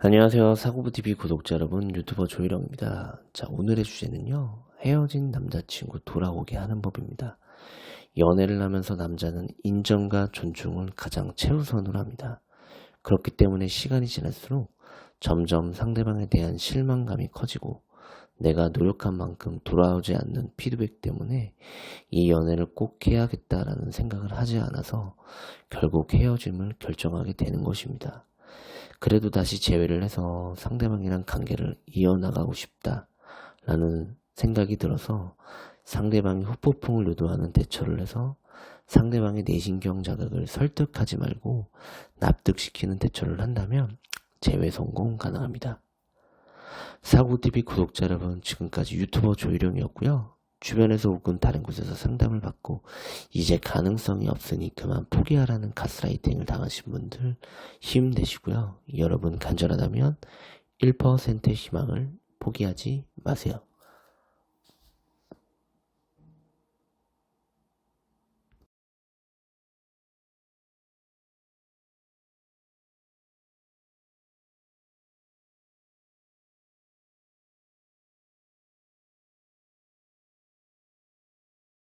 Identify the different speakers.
Speaker 1: 안녕하세요. 사고부TV 구독자 여러분, 유튜버 조일영입니다. 자, 오늘의 주제는요, 헤어진 남자친구 돌아오게 하는 법입니다. 연애를 하면서 남자는 인정과 존중을 가장 최우선으로 합니다. 그렇기 때문에 시간이 지날수록 점점 상대방에 대한 실망감이 커지고 내가 노력한 만큼 돌아오지 않는 피드백 때문에 이 연애를 꼭 해야겠다라는 생각을 하지 않아서 결국 헤어짐을 결정하게 되는 것입니다. 그래도 다시 재회를 해서 상대방이랑 관계를 이어나가고 싶다라는 생각이 들어서 상대방이 후폭풍을 유도하는 대처를 해서 상대방의 내신경 자극을 설득하지 말고 납득시키는 대처를 한다면 재회 성공 가능합니다. 사고TV 구독자 여러분 지금까지 유튜버 조일영이었고요. 주변에서 혹은 다른 곳에서 상담을 받고 이제 가능성이 없으니 그만 포기하라는 가스라이팅을 당하신 분들 힘내시고요. 여러분 간절하다면 1%의 희망을 포기하지 마세요.